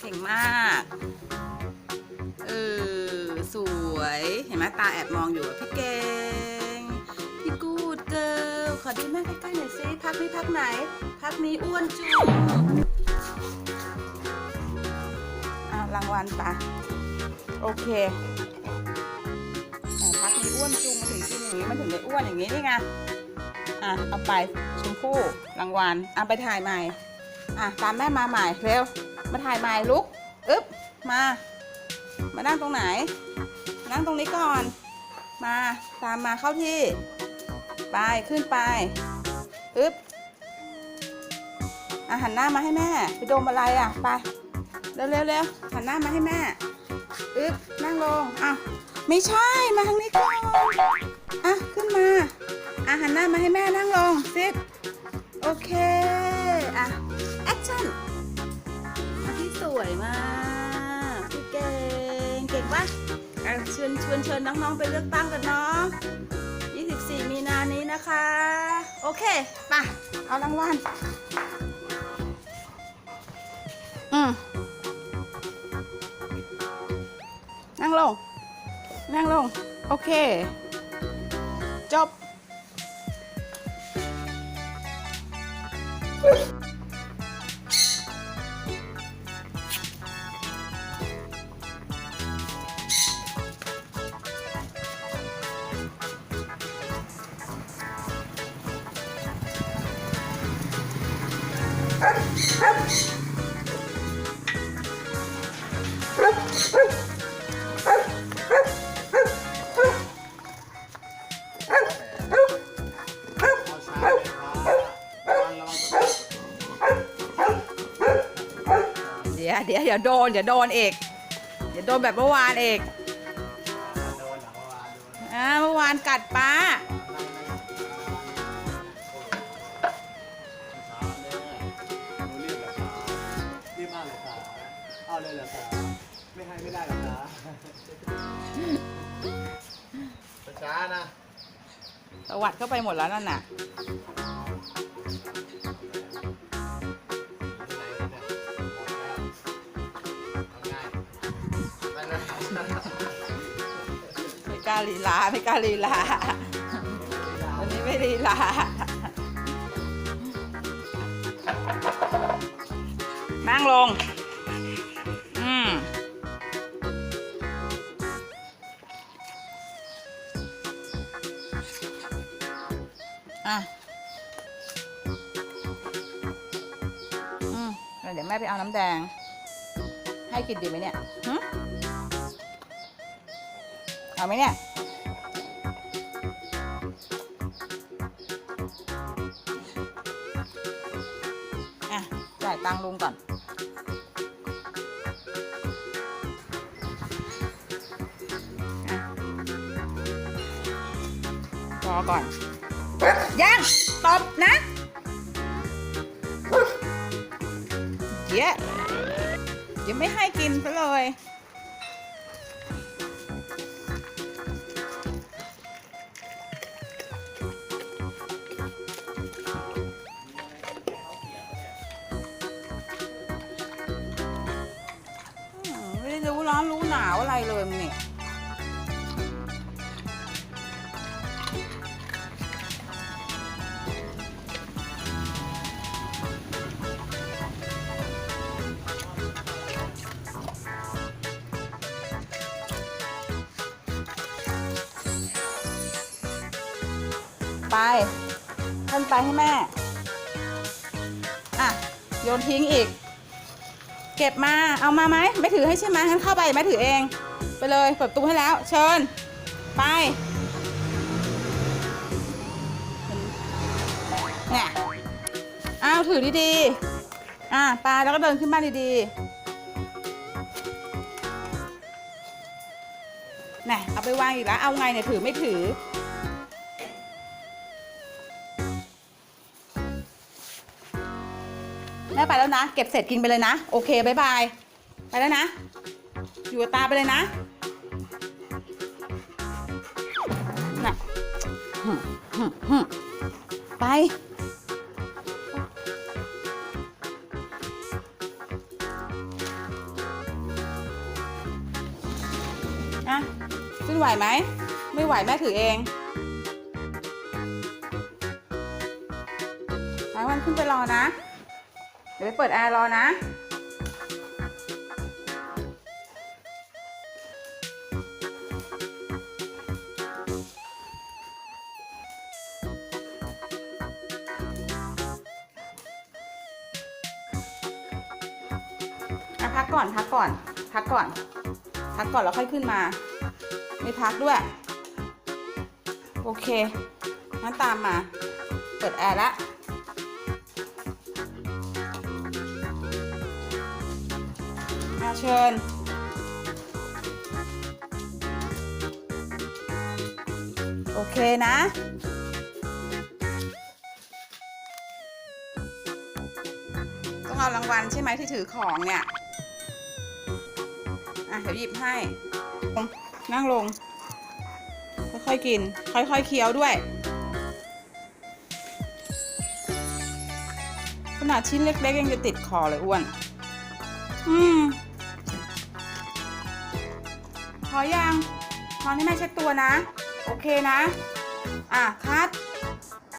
เก่งมาก เออ สวย เห็นไหมตาแอบมองอยู่พี่เก่ง พี่กูดเกิลขอดูหน้าใกล้ๆหน่อยสิพักนี้พักไหน พักนี้อ้วนจุงอ่ารางวัลปะโอเคพักนี้อ้วนจุงมาถึงกินอย่างนี้มันถึงได้อ้วนอย่างนี้นี่ไง อะเอาไปชมพู่รางวัลเอาไปถ่ายใหม่ อะตามแม่มาใหม่เร็ว มาถ่ายใหม่ลุกอึ๊บมา มานั่งตรงไหน มานั่งตรงนี้ก่อน มาตามมาเข้าที่ ไปขึ้นไปอึ๊บอะหันหน้ามาให้แม่ ไปดมอะไรอะไปเร็วเร็วเร็วหันหน้ามาให้แม่อึ๊บนั่งลงอ้าวไม่ใช่มาทางนี้ก่อนอะขึ้นมาอะหันหน้ามาให้แม่นั่งลงซิดโอเคอะ วยมากพี่เก่งเก่งปะอะเชิญชวนเชิญน้องๆไปเลือกตั้งกันเนาะ24 มีนานี้นะคะ โอเคไปเอารางวัลอืมนั่งลง นั่งลง โอเค จบ เดี๋ยวเดี๋ยวเดี๋ยวโดนเดี๋ยวโดนเอกเดี๋ยวโดนแบบเมื่อวานเอกอ่าเมื่อวานกัดป้า ได้หรอกคะช้าๆนะ ตวัดเข้าไปหมดแล้วนั่นน่ะ ไม่กล้าลีลา ไม่กล้าลีลา วันนี้ไม่ลีลา นั่งลง อะอืมเดี๋ยวแม่ไปเอาน้ำแดง ให้กินดีไหมเนี่ยหึเอาไหมเนี่ยอะจ่ายตังลุงก่อนรอก่อน ยังตบนะเดี๋ยวยังไม่ให้กินซะเลยอืมไม่ได้รู้ร้อนรู้หนาวอะไรเลย ไปท่านไปให้แม่ อะ โยนทิ้งอีก เก็บมา เอามาไหม ไม่ถือให้ใช่ไหมงั้นเข้าไปแม่ถือเอง ไปเลย เปิดประตูให้แล้ว เชิญ ไปเนี่ยอ้าวถือดีๆ อะไปแล้วก็เดินขึ้นบ้านดีๆน่ะเอาไปวางอีกแล้ว เอาไงเนี่ยถือไม่ถือ ไปแล้วนะ เก็บเสร็จกินไปเลยนะ โอเคบายบาย ไปแล้วนะ อยู่ตาไปเลยนะน่ะไป อะขึ้นไหวไหม ไม่ไหวแม่ถือเองหลายวันขึ้นไปรอนะ เดี๋ยวไปเปิดแอร์รอนะพักก่อนพักก่อน พักก่อน พักก่อนแล้วค่อยขึ้นมา ไม่พักด้วย โอเคงั้นตามมา เปิดแอร์แล้ว เชิญ โอเคนะ ต้องเอารางวัลใช่ไหมที่ถือของเนี่ย อะ เดี๋ยวหยิบให้ นั่งลง ค่อยๆกิน ค่อยๆเคี้ยวด้วยขนาดชิ้นเล็กๆยังจะติดคอเลยอ้วน อืม พอยังพอให้แม่เช็ดตัวนะ โอเคนะ อะคัด